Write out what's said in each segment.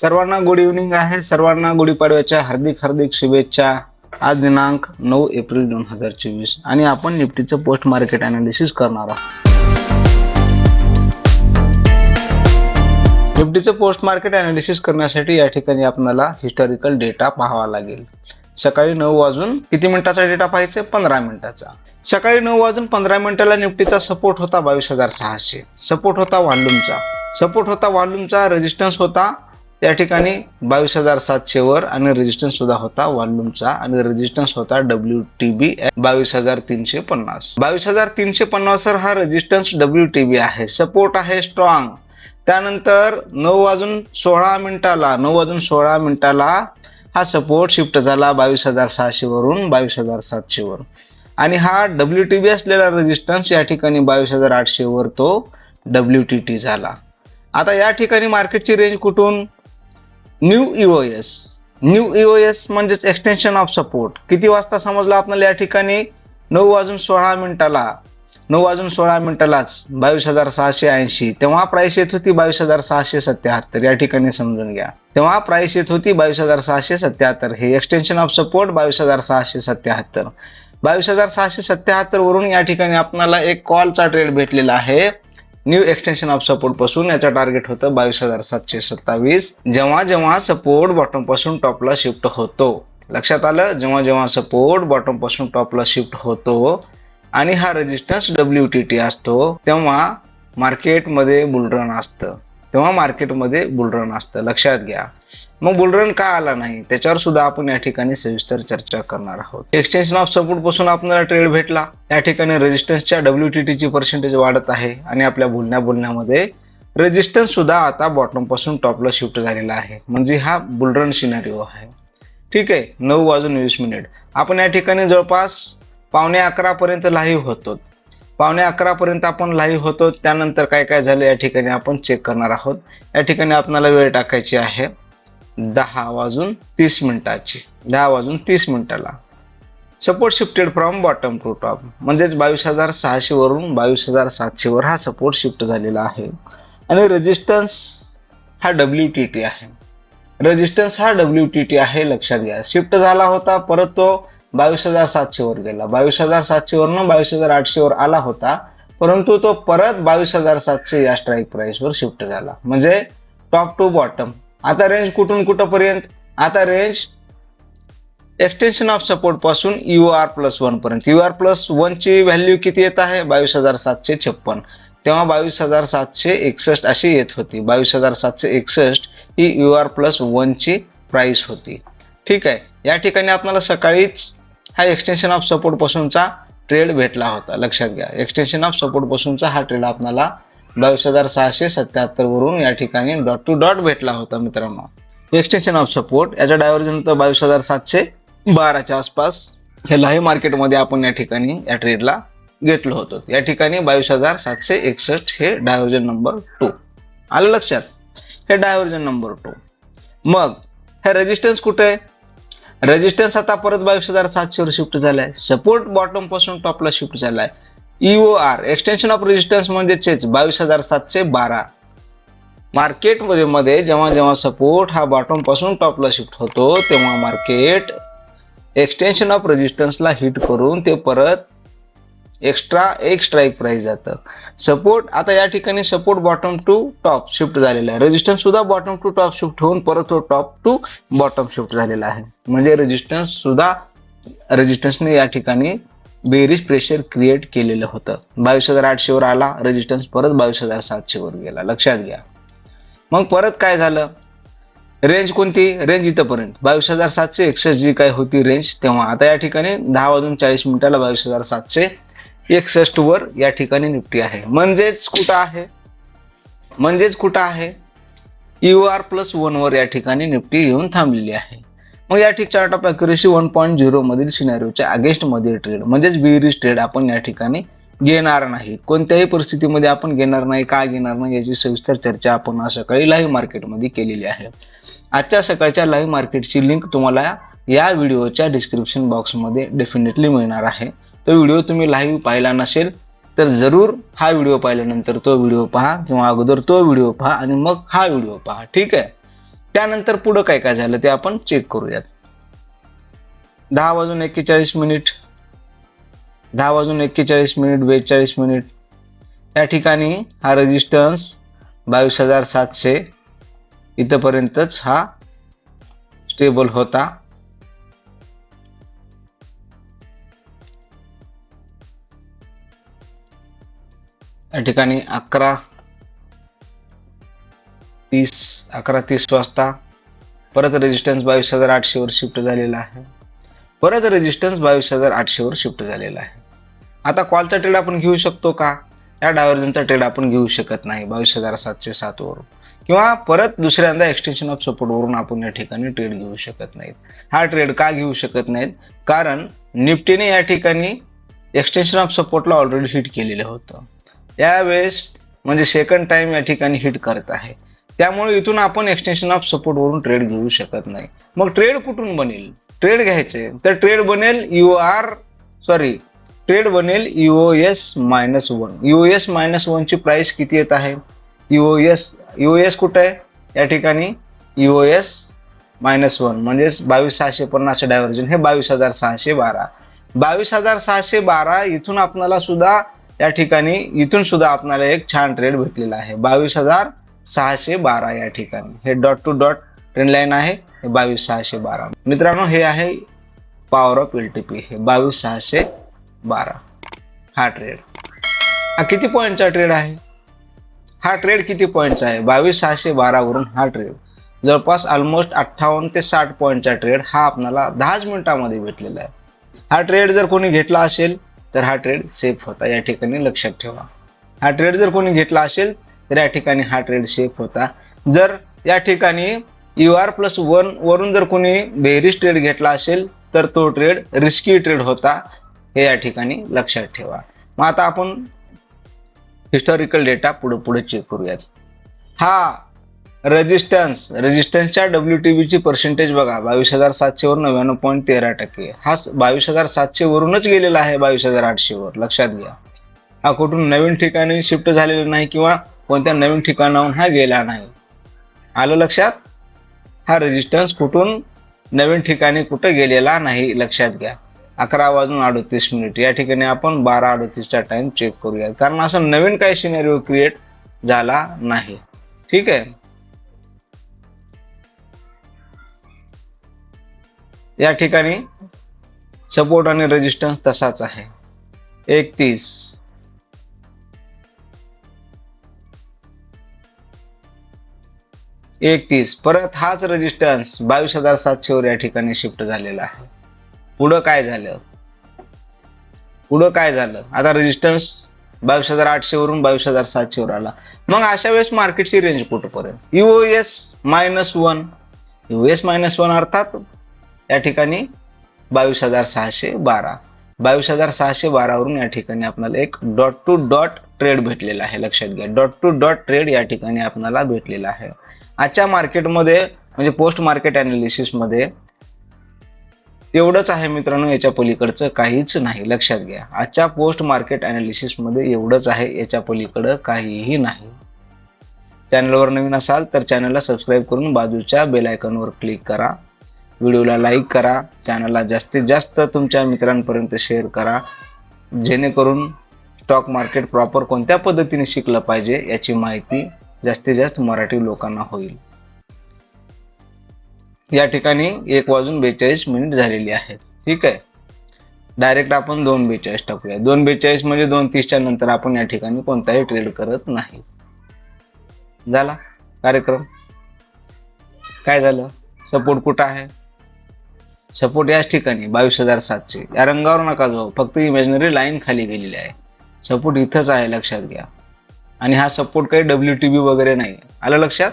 सर्वांना good evening आहे. सर्वांना गुढीपाडव्याच्या हार्दिक हार्दिक शुभेच्छा. आज दिनांक नऊ एप्रिल दोन हजार चोवीस. आणि आपण निफ्टीचं पोस्ट मार्केट अनालिसिस करणार आहोत. निफ्टीचं पोस्ट मार्केट अनालिसिस करण्यासाठी या ठिकाणी आपल्याला हिस्टॉरिकल डेटा पाहावा लागेल. सकाळी नऊ वाजून किती मिनिटाचा डेटा पाहिजे पंधरा मिनिटाचा. सकाळी नऊ वाजून पंधरा मिनिटाला निफ्टीचा सपोर्ट होता बावीस हजार सहाशे. सपोर्ट होता वॉल्यूमचा सपोर्ट होता वॉल्यूमचा रेजिस्टन्स होता या ठिकाणी बावीस हजार सातशे वर आणि रेजिस्टन्स सुद्धा होता वॉल्यूमचा आणि रेजिस्टन्स होता डब्ल्यू टी बी बावीस हजार तीनशे पन्नास. बावीस हजार तीनशे पन्नास सर हा रेजिस्टन्स डब्ल्यू टी बी आहे. सपोर्ट आहे स्ट्रॉंग त्यानंतर नऊ वाजून सोळा मिनिटाला नऊ वाजून सोळा मिनिटाला हा सपोर्ट शिफ्ट झाला बावीस हजार सहाशे वरून बावीस हजार सातशे वर. आणि हा डब्ल्यू टी बी असलेला रेजिस्टन्स या ठिकाणी बावीस हजार आठशे वर तो डब्ल्यू टी टी झाला. आता या ठिकाणी मार्केटची रेंज कुठून? न्यू ईओएस न्यू ईओएस म्हणजेच एक्सटेन्शन ऑफ सपोर्ट किती वाजता समजलं आपल्याला या ठिकाणी? नऊ वाजून सोळा मिनिटाला. नऊ वाजून सोळा मिनिटालाच बावीस हजार सहाशे ऐंशी. तेव्हा प्राइस येत होती बावीस हजार सहाशे सत्याहत्तर. या ठिकाणी समजून घ्या. तेव्हा प्राइस येत होती बावीस हजार सहाशे सत्याहत्तर. हे एक्सटेन्शन ऑफ सपोर्ट बावीस हजार सहाशे सत्याहत्तर. बावीस हजार सहाशे सत्याहत्तर वरून या ठिकाणी आपल्याला एक कॉलचा ट्रेड भेटलेला आहे. न्यू एक्सटेन्शन ऑफ सपोर्टपासून याचं टार्गेट होतं बावीस हजार सातशे सत्तावीस. जेव्हा जेव्हा सपोर्ट बॉटमपासून टॉपला शिफ्ट होतो. लक्षात आलं? जेव्हा जेव्हा सपोर्ट बॉटमपासून टॉपला शिफ्ट होतो आणि हा रेजिस्टन्स डब्ल्यू टी टी असतो तेव्हा मार्केटमध्ये बुलरन असतं. तेव्हा मार्केटमध्ये बुलरन असतं. लक्षात घ्या. मग बुलरन का आला नाही? त्याच्यावर सुद्धा आपण या ठिकाणी सविस्तर चर्चा करणार आहोत. एक्सटेन्शन ऑफ सपोर्टपासून आपल्याला ट्रेड भेटला. या ठिकाणी रेजिस्टन्सच्या डब्ल्यू टी टीची पर्सेंटेज वाढत आहे आणि आपल्या बोलण्या बोलण्यामध्ये रेजिस्टन्स सुद्धा आता बॉटमपासून टॉपला शिफ्ट झालेला आहे. म्हणजे हा बुलरन सिनारिओ आहे. ठीक आहे? नऊ वाजून वीस मिनिट. आपण या ठिकाणी जवळपास पावणे अकरापर्यंत लाईव्ह होतो पावणे अकरा पर्यंत आपण लाईव्ह होतो. त्यानंतर काय काय झालं या ठिकाणी आपण चेक करणार आहोत. या ठिकाणी आपल्याला वेळ टाकायची आहे दहा वाजून तीस मिनिटाची. दहा वाजून तीस मिनिटाला. Support shifted from bottom to top म्हणजेच बावीस हजार सहाशे वरून बावीस हजार सातशे वर हा सपोर्ट शिफ्ट झालेला आहे. आणि रेजिस्टन्स हा डब्ल्यू टी टी आहे. रेजिस्टन्स हा डब्ल्यू टी टी आहे लक्षात घ्या. शिफ्ट झाला होता परत तो बावीस हजार सातशेवर गेला. बावीस हजार सातशेवरनं बावीस हजार आठशेवर आला होता परंतु तो परत बावीस हजार सातशे या स्ट्राईक प्राईसवर शिफ्ट झाला. म्हणजे टॉप टू बॉटम आता रेंज कुठून कुठंपर्यंत? आता रेंज एक्सटेन्शन ऑफ सपोर्टपासून यू आर प्लस वन पर्यंत. यू आर प्लस ची व्हॅल्यू किती येत आहे? बावीस हजार सातशे छप्पन. तेव्हा बावीस हजार सातशे एकसष्ट अशी येत होती. बावीस हजार सातशे एकसष्ट ही यू आर प्लस वनची प्राईस होती. ठीक आहे. या ठिकाणी आपल्याला सकाळीच हा एक्सटेन्शन ऑफ सपोर्ट पासूनचा ट्रेड भेटला होता. लक्षात घ्या. एक्सटेन्शन ऑफ सपोर्ट पासूनचा हा ट्रेड आपल्याला बावीस हजार सहाशे सत्याहत्तरवरून या ठिकाणी डॉट टू डॉट भेटला होता मित्रांनो. एक्सटेन्शन ऑफ सपोर्ट याचा डायव्हर्जन तर बावीस हजार सातशे बाराच्या आसपास हे लाईव्ह मार्केटमध्ये आपण या ठिकाणी या ट्रेडला घेतलं होतं. या ठिकाणी बावीस हजार सातशे एकसष्ट हे डायव्हर्जन नंबर टू आलं लक्षात? हे डायव्हर्जन नंबर टू मग हे रेजिस्टन्स कुठे आहे? रेजिस्टन्स आता परत बावीस हजार सातशेवर शिफ्ट झालाय. सपोर्ट बॉटमपासून टॉपला शिफ्ट झालाय. E O R extension of resistance म्हणजेच बावीस हजार सातशे बारा. मार्केटमध्ये मध्ये जेव्हा जेव्हा सपोर्ट हा बॉटमपासून टॉपला शिफ्ट होतो तेव्हा मार्केट एक्सटेन्शन ऑफ रेजिस्टन्सला हिट करून ते परत एक्स्ट्रा एक स्ट्राईक प्राईस जातं. सपोर्ट आता या ठिकाणी support bottom to top shift झालेला आहे. रेजिस्टन्स सुद्धा बॉटम टू टॉप शिफ्ट होऊन परत तो टॉप टू बॉटम शिफ्ट झालेला आहे. म्हणजे रेजिस्टन्स सुद्धा रेजिस्टन्सने या ठिकाणी बेरीज प्रेशर क्रिएट केलेलं होतं. बावीस हजार आठशेवर आला रेजिस्टन्स परत बावीस हजार सातशेवर गेला. लक्षात घ्या. मग परत काय झालं? रेंज कोणती? रेंज इथंपर्यंत. बावीस हजार सातशे एकसष्ट जी काय होती रेंज तेव्हा. आता या ठिकाणी दहा वाजून चाळीस मिनिटाला बावीस हजार सातशे एकसष्ट वर या ठिकाणी निफ्टी आहे. म्हणजेच कुठं आहे? म्हणजेच कुठं आहे? यू आर प्लस वन वर या ठिकाणी निफ्टी येऊन थांबलेली आहे. मग या ठिक chart of accuracy one point zero मधील सिनारिओच्या अगेन्स्टमध्ये ट्रेड म्हणजेच बेरीज ट्रेड आपण या ठिकाणी घेणार नाही. कोणत्याही परिस्थितीमध्ये आपण घेणार नाही का घेणार नाही याची सविस्तर चर्चा आपण आज सकाळी लाईव्ह मार्केटमध्ये केलेली आहे. आजच्या सकाळच्या लाईव्ह मार्केटची लिंक तुम्हाला या व्हिडिओच्या डिस्क्रिप्शन बॉक्समध्ये डेफिनेटली मिळणार आहे. तो व्हिडिओ तुम्ही लाईव्ह पाहिला नसेल तर जरूर हा व्हिडिओ पाहिल्यानंतर तो व्हिडिओ पहा किंवा अगोदर तो व्हिडिओ पहा आणि मग हा व्हिडिओ पहा ठीक आहे? त्यानंतर पुढं काय काय झालं ते आपण चेक करूयात. दहा वाजून एक्केचाळीस मिनिट दहा वाजून एक्केचाळीस मिनिट बेचाळीस मिनिट या ठिकाणी हा रेजिस्टन्स बावीस हजार सातशे इथंपर्यंतच हा स्टेबल होता. या ठिकाणी अकरा तीस अकरा तीस वाजता परत रेजिस्टन्स बावीस हजार आठशेवर शिफ्ट झालेला आहे. परत रेजिस्टन्स बावीस हजार आठशेवर शिफ्ट झालेला आहे. आता कॉलचा ट्रेड आपण घेऊ शकतो का? या डायव्हर्जनचा ट्रेड आपण घेऊ शकत नाही बावीस हजार सातशे सातवरून किंवा परत दुसऱ्यांदा एक्सटेन्शन ऑफ सपोर्टवरून आपण या ठिकाणी ट्रेड घेऊ शकत नाहीत. हा ट्रेड का घेऊ शकत नाहीत? कारण निफ्टीने या ठिकाणी एक्सटेन्शन ऑफ सपोर्टला ऑलरेडी हिट केलेलं होतं. यावेळेस म्हणजे सेकंड टाइम या ठिकाणी हिट करत आहे. त्यामुळे इथून आपण एक्सटेन्शन ऑफ सपोर्टवरून ट्रेड घेऊ शकत नाही. मग ट्रेड कुठून बनेल? ट्रेड घ्यायचे. तर ट्रेड बनेल यू आर सॉरी ट्रेड बनेल UOS minus one UOS minus वनची प्राइस किती येत आहे? युओएस युओएस कुठं आहे? या ठिकाणी युओएस मायनस वन म्हणजेच बावीस सहाशे पन्नासचे डायव्हर्जन हे बावीस हजार सहाशे बारा. बावीस हजार सहाशे बारा इथून आपणाला सुद्धा या ठिकाणी इथून सुद्धा आपल्याला एक छान ट्रेड भेटलेला आहे. बावीस हजार सहाशे बारा या ठिकाणी. हे dot two dot trend line आहे. हे बावीस सहाशे बारा. मित्रांनो हे आहे power of L T P हे बावीस सहाशे बारा. हा ट्रेड हा किती पॉईंटचा ट्रेड आहे? हा ट्रेड किती पॉईंटचा आहे? बावीस सहाशे बारावरून हा ट्रेड जवळपास ऑलमोस्ट अठ्ठावन्न ते साठ पॉईंटचा ट्रेड हा आपल्याला दहाच मिनिटामध्ये भेटलेला आहे. हा ट्रेड जर कोणी घेतला असेल तर हा ट्रेड सेफ होता. या ठिकाणी लक्षात ठेवा. हा ट्रेड जर कोणी घेतला असेल तर या ठिकाणी हा ट्रेड सेफ होता. जर या ठिकाणी यू आर प्लस वन वरून जर कोणी बेरीज ट्रेड घेतला असेल तर तो ट्रेड रिस्की ट्रेड होता. हे या ठिकाणी लक्षात ठेवा. मग आता आपण हिस्टॉरिकल डेटा पुढे पुढे चेक करूयात. हा रेजिस्टन्स रेजिस्टन्सच्या डब्ल्यू टी बीची पर्सेंटेज बघा बावीस हजार सातशेवर नव्याण्णव पॉईंट तेरा टक्के. हा बावीस हजार सातशेवरूनच गेलेला आहे बावीस हजार आठशेवर लक्षात घ्या. हा कुठून नवीन ठिकाणी शिफ्ट झालेला नाही किंवा कोणत्या नवीन ठिकाणाहून हा गेला नाही. आलं लक्षात? हा रेजिस्टन्स कुठून नवीन ठिकाणी कुठं गेलेला नाही लक्षात घ्या. अकरा वाजून अडतीस मिनिट या ठिकाणी आपण बारा अडतीसचा टाइम चेक करूया कारण असं नवीन काही सिनेरिओ क्रिएट झाला नाही. ठीक आहे? या ठिकाणी सपोर्ट आणि रेजिस्टन्स तसाच आहे. एकतीस एकतीस परत हाच रेजिस्टन्स बावीस हजार सातशेवर या ठिकाणी शिफ्ट झालेला आहे. पुढं काय झालं? पुढं काय झालं? आता रेजिस्टन्स बावीस हजार आठशे वरून बावीस हजार सातशे वर आला. मग अशा वेळेस मार्केटची रेंज कुठपर्यंत? UOS minus one US minus one अर्थात या ठिकाणी बावीस हजार सहाशे बारा. बावीस हजार सहाशे बारावरून या ठिकाणी आपल्याला एक डॉट टू डॉट ट्रेड भेटलेला आहे. लक्षात घ्या. डॉट टू डॉट ट्रेड या ठिकाणी आपल्याला भेटलेला आहे. आजच्या मार्केटमध्ये म्हणजे पोस्ट मार्केटमध्ये एवढंच आहे मित्रांनो याच्या पलीकडचं काहीच नाही. लक्षात घ्या. आजच्या पोस्ट मार्केटमध्ये एवढंच आहे याच्या पलीकडं काहीही नाही. चॅनलवर नवीन असाल तर चॅनलला सबस्क्राईब करून बाजूच्या बेल आयकॉनवर क्लिक करा. व्हिडिओला लाईक करा चॅनलला जास्तीत जास्त तुमच्या मित्रांपर्यंत शेअर करा जेणेकरून स्टॉक मार्केट प्रॉपर कोणत्या पद्धतीने शिकलं पाहिजे याची माहिती जास्तीत जास्त मराठी लोकांना होईल. या ठिकाणी एक वाजून बेचाळीस मिनिट झालेली आहेत. ठीक आहे? डायरेक्ट आपण दोन बेचाळीस टाकूया. दोन बेचाळीस म्हणजे दोन तीसच्या नंतर आपण या ठिकाणी कोणताही ट्रेड करत नाही. झाला कार्यक्रम? काय झालं? सपोर्ट कुठं आहे? सपोर्ट याच ठिकाणी बावीस हजार सातशे. या रंगावर नका जाऊ. फक्त इमॅजिनरी लाईन खाली गेलेली आहे. सपोर्ट इथंच आहे लक्षात घ्या. आणि हा सपोर्ट काही डब्ल्यू टी बी वगैरे नाही. आलं लक्षात?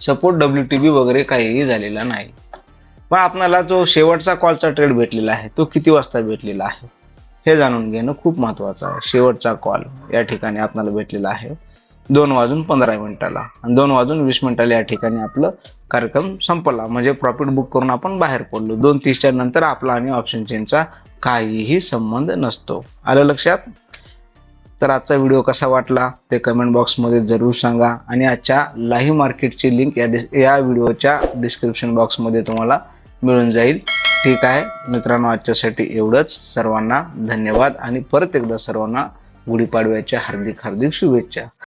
सपोर्ट डब्ल्यू टी बी वगैरे काहीही झालेला नाही. पण आपणाला जो शेवटचा कॉलचा ट्रेड भेटलेला आहे तो किती वाजता भेटलेला आहे? हे जाणून घेणं खूप महत्त्वाचं आहे. शेवटचा कॉल या ठिकाणी आपल्याला भेटलेला आहे. दोन वाजून पंधरा मिनिटाला. आणि दोन वाजून वीस मिनिटाला या ठिकाणी आपलं कार्यक्रम संपला. म्हणजे प्रॉफिट बुक करून आपण बाहेर पडलो. दोन तीसच्या नंतर आपला आणि ऑप्शन चेनचा काहीही संबंध नसतो. आलं लक्षात? तर आजचा व्हिडिओ कसा वाटला? ते कमेंट बॉक्समध्ये जरूर सांगा. आणि आजच्या लाईव्ह मार्केटची लिंक या डिस या व्हिडिओच्या डिस्क्रिप्शन बॉक्समध्ये तुम्हाला मिळून जाईल. ठीक आहे? मित्रांनो आजच्यासाठी एवढंच. सर्वांना धन्यवाद. आणि परत एकदा सर्वांना गुढीपाडव्याच्या हार्दिक हार्दिक शुभेच्छा.